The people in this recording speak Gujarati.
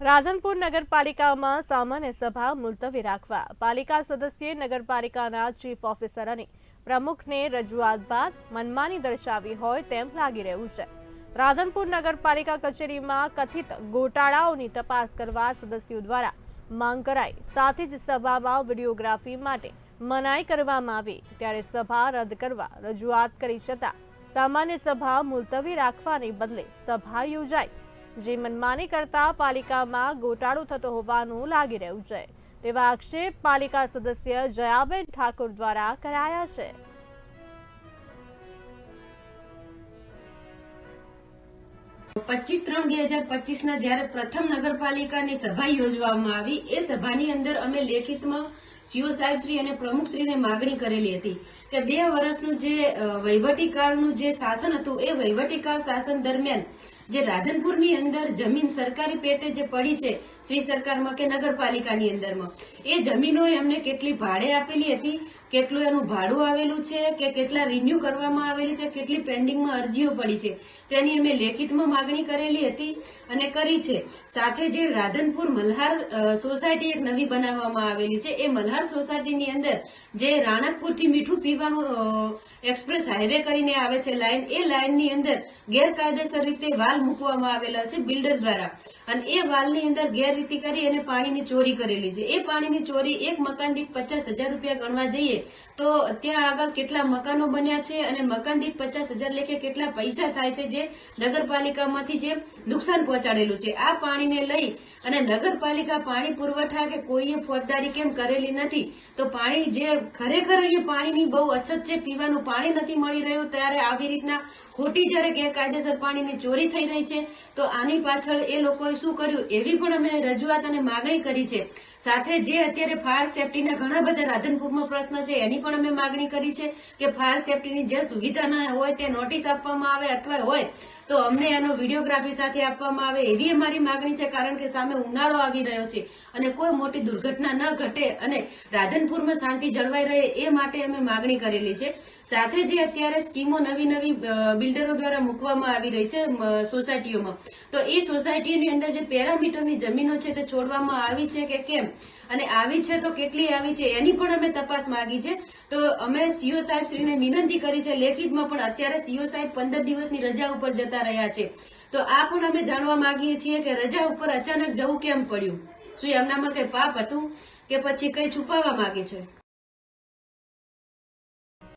રાધનપુર નગરપાલિકામાં સામાન્ય સભા મુલતવી રાખવા પાલિકા સદસ્યે નગરપાલિકાના ચીફ ઓફિસર અને પ્રમુખને રજૂઆત બાદ મનમાની દર્શાવી હોય તેમ લાગી રહ્યું છે. રાધનપુર નગરપાલિકા કચેરીમાં કથિત ગોટાળાઓની તપાસ કરવા સદસ્યો દ્વારા માંગ કરાઈ. સાથે જ સભામાં વિડીયોગ્રાફી માટે મનાઈ કરવામાં આવી. ત્યારે સભા રદ કરવા રજૂઆત કરી છતાં સામાન્ય સભા મુલતવી રાખવાને બદલે સભા યોજાઈ. જે મનમાની કરતા પાલિકામાં ગોટાળો થતો હોવાનું લાગી રહ્યું છે. તેવા આક્ષેપ પાલિકા સદસ્ય જયાબેન ઠાકોર દ્વારા કરાયા છે. પચીસ ત્રણ બે હજાર પચીસ ના જયારે પ્રથમ નગરપાલિકાની સભા યોજવામાં આવી, એ સભાની અંદર અમે લેખિતમાં સીઓ સાહેબ શ્રી અને પ્રમુખ માગણી કરેલી હતી કે બે વર્ષનું જે વહીવટીકાળનું જે શાસન હતું, એ વહીવટીકાળ શાસન દરમિયાન જે રાધનપુરની અંદર જમીન સરકારી પેટે જે પડી છે, શ્રી સરકારમાં કે નગરપાલિકાની અંદરમાં, એ જમીનો એમને કેટલી ભાડે આપેલી હતી, કેટલું એનું ભાડું આવેલું છે, કે કેટલા રિન્યુ કરવામાં આવેલી છે, કેટલી પેન્ડિંગમાં અરજીઓ પડી છે, તેની અમે લેખિતમાં માગણી કરેલી હતી અને કરી છે. સાથે જે રાધનપુર મલ્હાર સોસાયટી એક નવી બનાવવામાં આવેલી છે, એ મલ્હાર સોસાયટીની અંદર જે રાણકપુરથી મીઠું પીવાનું એક્સપ્રેસ હાઈવે કરીને આવે છે લાઇન એ લાઇનની અંદર ગેરકાયદેસર રીતે વાલ મૂકવામાં આવેલા છે બિલ્ડર દ્વારા. અને એ વાલની અંદર ગેરરીતિ કરી અને પાણીની ચોરી કરેલી છે. એ પાણીની ચોરી એક મકાન દીઠ પચાસ હજાર રૂપિયા ગણવા જઈએ તો ત્યાં આગળ કેટલા મકાનો બન્યા છે અને મકાન દીઠ પચાસ હજાર લેખે કેટલા પૈસા થાય છે જે નગરપાલિકામાંથી જે નુકસાન પહોંચાડેલું છે. આ પાણીને લઈ અને નગરપાલિકા પાણી પુરવઠા કે કોઈએ ફોજદારી કેમ કરેલી નથી, તો પાણી જે ખરેખર અહીંયા પાણીની બહુ અછત છે, પીવાનું પાણી નથી મળી રહ્યું, ત્યારે આવી રીતના ખોટી જ્યારે ગેરકાયદેસર પાણીની ચોરી થઈ રહી છે. તો આની પાછળ એ લોકોએ શું કર્યું? એવી પણ અમે રજૂઆત અને માગણી કરી છે. સાથે જે અત્યારે ફાયર સેફટીના ઘણા બધા રાધનપુરમાં પ્રશ્ન છે, એની પણ અમે માગણી કરી છે કે ફાયર સેફટીની જે સુવિધા ના હોય, તે નોટિસ આપવામાં આવે અથવા હોય, તો અમને એનો વિડીયોગ્રાફી સાથે આપવામાં આવે એવી અમારી માગણી છે, કારણ કે સામે ઉનાળો આવી રહ્યો છે અને કોઈ મોટી દુર્ઘટના ન ઘટે અને રાધનપુરમાં શાંતિ જળવાઈ રહે એ માટે અમે માગણી કરેલી છે. સાથે જે અત્યારે સ્કીમો નવી નવી બિલ્ડરો દ્વારા મૂકવામાં આવી રહી છે સોસાયટીઓમાં, તો એ સોસાયટીની અંદર જે પેરામીટરની જમીનો છે, તે છોડવામાં આવી છે કે કેમ? અને આવી છે તો કેટલી આવી છે એની પણ અમે તપાસ માંગી છે. તો અમે સીઓ સાહેબ શ્રીને વિનંતી કરી છે, લેખિતમાં પણ અત્યારે સીઓ સાહેબ પંદર દિવસની રજા ઉપર જતા રહ્યા છે. તો આ પણ અમે જાણવા માંગીએ છીએ કે રજા ઉપર અચાનક જવું કેમ પડ્યું? શું એમનામાં કઈ પાપ હતું કે પછી કઈ છુપાવવા માંગે છે?